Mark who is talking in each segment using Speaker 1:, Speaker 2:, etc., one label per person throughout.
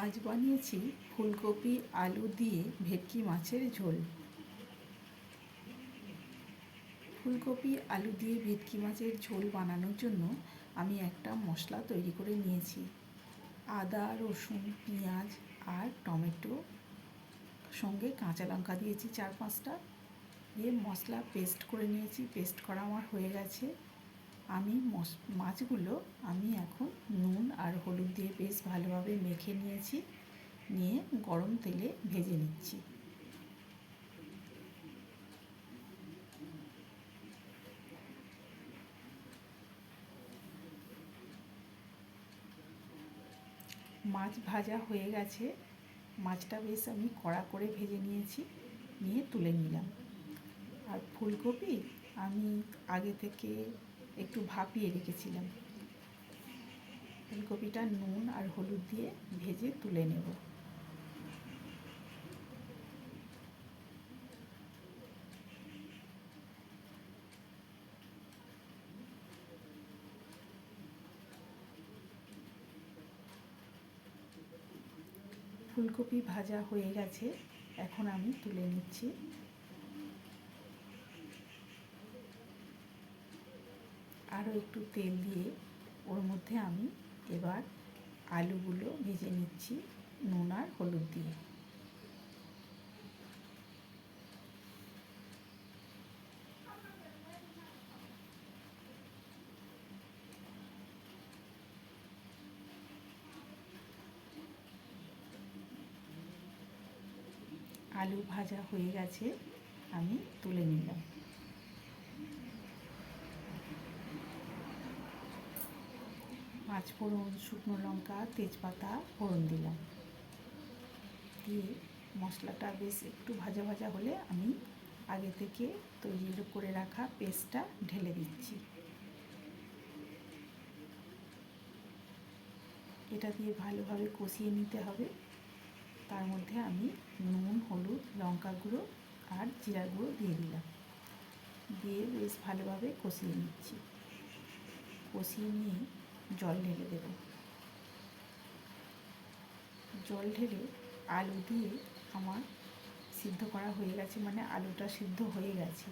Speaker 1: আজ বানিয়েছি ফুলকপি, আলু দিয়ে ভেটকি মাছের ঝোল। ফুলকপি, আলু দিয়ে ভেটকি মাছের ঝোল বানানোর জন্য আমি একটা মশলা তৈরি করে নিয়েছি। আদা, রসুন, পেঁয়াজ আর টমেটো সঙ্গে কাঁচা লঙ্কা দিয়েছি চার পাঁচটা। দিয়ে মশলা পেস্ট করে নিয়েছি, পেস্ট করা আমার হয়ে গেছে। আমি মাছগুলো আমি এখন নুন আর হলুদ দিয়ে বেশ ভালোভাবে মেখে নিয়েছি, নিয়ে গরম তেলে ভেজে নিচ্ছি। মাছ ভাজা হয়ে গেছে, মাছটা বেশ আমি কড়া করে ভেজে নিয়েছি, নিয়ে তুলে নিলাম। আর ফুলকপি আমি আগে থেকে একটু ভাপিয়ে রেখেছিলাম। ফুলকপিটা নুন আর হলুদ দিয়ে ভেজে তুলে নেব। ফুলকপি ভাজা হয়ে গেছে, এখন আমি তুলে নিচ্ছি। আরও একটু তেল দিয়ে ওর মধ্যে আমি এবার আলুগুলো ভেজে নিচ্ছি নুন আর হলুদ দিয়ে। আলু ভাজা হয়ে গেছে, আমি তুলে নিলাম। পাঁচ ফোড়ন, শুকনো লঙ্কা, তেজপাতা, ফোড়ন দিলাম। দিয়ে মশলাটা বেশ একটু ভাজা ভাজা হলে আমি আগে থেকে তৈরি করে রাখা পেস্টটা ঢেলে দিচ্ছি। এটা দিয়ে ভালোভাবে কষিয়ে নিতে হবে। তার মধ্যে আমি নুন, হলুদ, লঙ্কা গুঁড়ো আর জিরা গুঁড়ো দিয়ে দিলাম। দিয়ে বেশ ভালোভাবে কষিয়ে নিচ্ছি। কষিয়ে নিয়ে জল ঢেলে দেব। জল ঢেলে আলু দিয়ে আমার সিদ্ধ করা হয়ে গেছে মানে আলুটা সিদ্ধ হয়ে গেছে।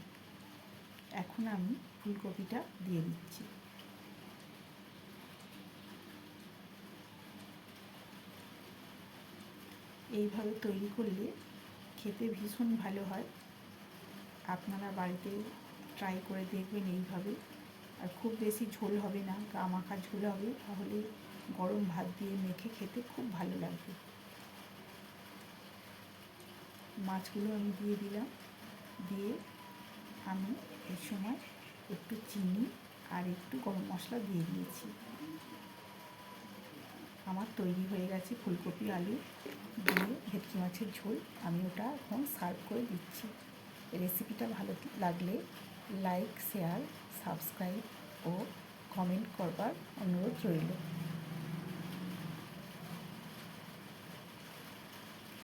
Speaker 1: এখন আমি ফুলকপিটা দিয়ে দিচ্ছি। এইভাবে তৈরি করলে খেতে ভীষণ ভালো হয়। আপনারা বাড়িতে ট্রাই করে দেখবেন এইভাবে। আর খুব বেশি ঝোল হবে না গা মাখা ঝোল হবে, তাহলে গরম ভাত দিয়ে মেখে খেতে খুব ভালো লাগবে। মাছগুলো আমি দিয়ে দিলাম, দিয়ে আমি এই সময় একটু চিনি আর একটু গরম মশলা দিয়ে দিয়েছি। আমার তৈরি হয়ে গেছে ফুলকপি আলু দিয়ে ভেটকি মাছের ঝোল, আমি ওটা এখন সার্ভ করে দিচ্ছি। রেসিপিটা ভালো লাগলে লাইক শেয়ার সাবস্ক্রাইব ও কমেন্ট করবার অনুরোধ রইল।